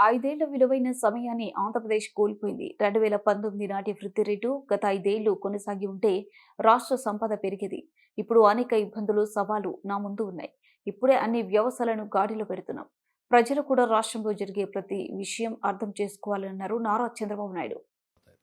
ఐదేళ్ళ విలువైన సమయాన్ని ఆంధ్రప్రదేశ్ కోల్పోయింది. రెండు వేల పంతొమ్మిది నాటి వృద్ధి రేటు గత ఐదేళ్ళు కొనసాగి ఉంటే రాష్ట్ర సంపద పెరిగేది. ఇప్పుడు అనేక ఇబ్బందులు సవాలు నా ముందు ఉన్నాయి. ఇప్పుడే అన్ని వ్యవస్థలను గాడిలో పెడుతున్నాం. ప్రజలు కూడా రాష్ట్రంలో జరిగే ప్రతి విషయం అర్థం చేసుకోవాలన్నారు నారా చంద్రబాబు నాయుడు.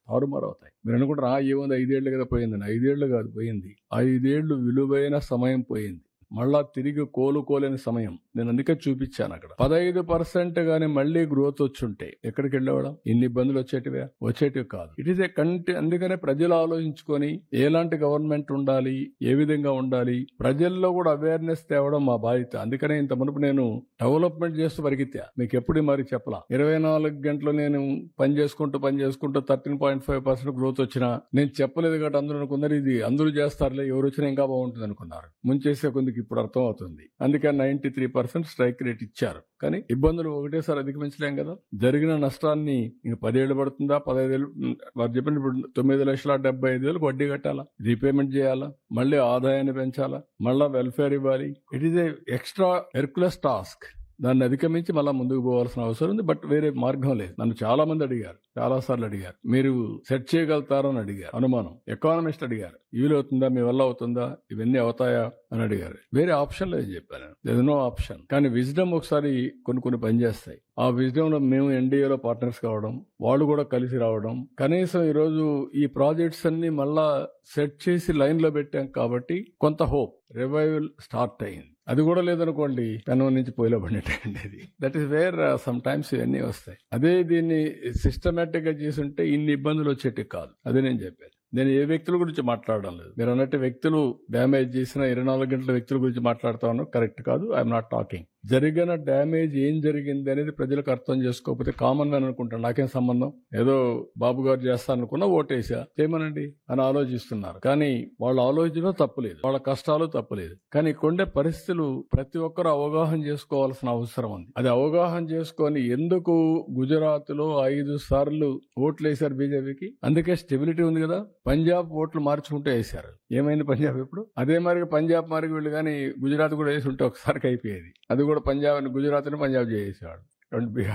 తారుమారు అవుతాయి మీరు అనుకుంటారు ఆ ఏముంది ఐదేళ్ళు కదా పోయిందని. ఐదేళ్ళు కాదు పోయింది. ఐదేళ్ళు విలువైన సమయం పోయింది. మళ్ళా తిరిగి కోలుకోలేని సమయం. నేను అందుకే చూపించాను అక్కడ. పదహైదు పర్సెంట్ గానీ మళ్ళీ గ్రోత్ వచ్చుంటే ఎక్కడికి వెళ్ళేవాళ్ళం? ఇన్ని ఇబ్బందులు వచ్చేటివే? వచ్చేటివి కాదు. ఇట్ ఈస్ ఏ కంటి అందుకనే ప్రజలు ఆలోచించుకొని ఎలాంటి గవర్నమెంట్ ఉండాలి? ఏ విధంగా ఉండాలి? ప్రజల్లో కూడా అవేర్నెస్ తేవడం మా బాధ్యత. అందుకనే ఇంత మునుపు నేను డెవలప్మెంట్ చేస్తూ పరిగెత్తా. మీకు ఎప్పుడు మరి చెప్పలా? ఇరవై నాలుగు గంటలు నేను పని చేసుకుంటూ పని చేసుకుంటూ thirteen point five percent growth వచ్చినా నేను చెప్పలేదు కాబట్టి అందరూ అనుకున్నారు ఇది అందరూ చేస్తారులే ఎవరు వచ్చినా ఇంకా బాగుంటుంది అనుకున్నారు. ముంచేసే కొందికి ఇప్పుడు అర్థం అవుతుంది అందుకే ninety three percent strike rate ఇచ్చారు. కానీ ఇబ్బందులు ఒకటేసారి అధిగమించలేం కదా. జరిగిన నష్టాన్ని ఇంకా పదేళ్ళు పడుతుందా? పదహైదేళ్ళు వేలు వారు చెప్పిన ఇప్పుడు తొమ్మిది లక్షల డెబ్బై ఐదు వేలకు వడ్డీ కట్టాలా? రీపేమెంట్ చేయాలా? మళ్ళీ ఆదాయాన్ని పెంచాలా? మళ్ళా వెల్ఫేర్ ఇవ్వాలి? It is a extra Herculean task. దాన్ని అధిగమించి మళ్ళీ ముందుకు పోవాల్సిన అవసరం ఉంది బట్ వేరే మార్గం లేదు. నన్ను చాలా మంది అడిగారు చాలా సార్లు అడిగారు. మీరు సెట్ చేయగలుగుతారని అడిగారు. అనుమానం. ఎకానమిస్ట్ అడిగారు. వీలు అవుతుందా? మీ వల్ల అవుతుందా? ఇవన్నీ అవుతాయా? అని అడిగారు. వేరే ఆప్షన్ లేదని చెప్పాను నో ఆప్షన్ కానీ విజ్డమ్ ఒకసారి కొన్ని కొన్ని పనిచేస్తాయి ఆ విజయంలో మేము ఎన్డీఏలో పార్ట్నర్స్ కావడం వాళ్ళు కూడా కలిసి రావడం కనీసం ఈరోజు ఈ ప్రాజెక్ట్స్ అన్ని మళ్ళా సెట్ చేసి లైన్లో పెట్టాం కాబట్టి కొంత హోప్ రివైవల్ స్టార్ట్ అయింది. అది కూడా లేదనుకోండి పెనం నుంచి పొయ్యిలో పడినట్టండి అది that is where sometimes ఇవన్నీ వస్తాయి. అదే దీన్ని సిస్టమేటిక్గా చేసుంటే ఇన్ని ఇబ్బందులు వచ్చేటివి కాదు. అదే నేను చెప్పాను నేను ఏ వ్యక్తుల గురించి మాట్లాడడం లేదు. మీరు అన్నట్టు వ్యక్తులు డ్యామేజ్ చేసిన ఇరవై నాలుగు గంటల వ్యక్తుల గురించి మాట్లాడుతా కరెక్ట్ కాదు. ఐఎమ్ నాట్ టాకింగ్ జరిగిన డ్యామేజ్ ఏం జరిగింది అనేది ప్రజలకు అర్థం చేసుకోకపోతే కామన్ మ్యాన్ అనుకుంటాను. నాకేం సంబంధం? ఏదో బాబు గారు చేస్తారనుకున్నా ఓటేసా. చేయమనండి అని ఆలోచిస్తున్నారు. కానీ వాళ్ళు ఆలోచించడం తప్పులేదు వాళ్ళ కష్టాలు తప్పులేదు కానీ కొండే పరిస్థితులు ప్రతి ఒక్కరు అవగాహన చేసుకోవాల్సిన అవసరం ఉంది. అది అవగాహన చేసుకొని ఎందుకు గుజరాత్లో ఐదు సార్లు ఓట్లు వేశారు బీజేపీకి? అందుకే స్టెబిలిటీ ఉంది కదా. పంజాబ్ ఓట్లు మార్చుకుంటూ వేశారు ఏమైంది పంజాబ్ ఇప్పుడు? అదే మరి పంజాబ్ మరి వీళ్ళు కానీ గుజరాత్ కూడా వేసి ఉంటే ఒకసారికి అయిపోయేది. అది కూడా పంజాబ్ అని గుజరాత్ని పంజాబ్ చేసేవాడు. రెండు బీహార్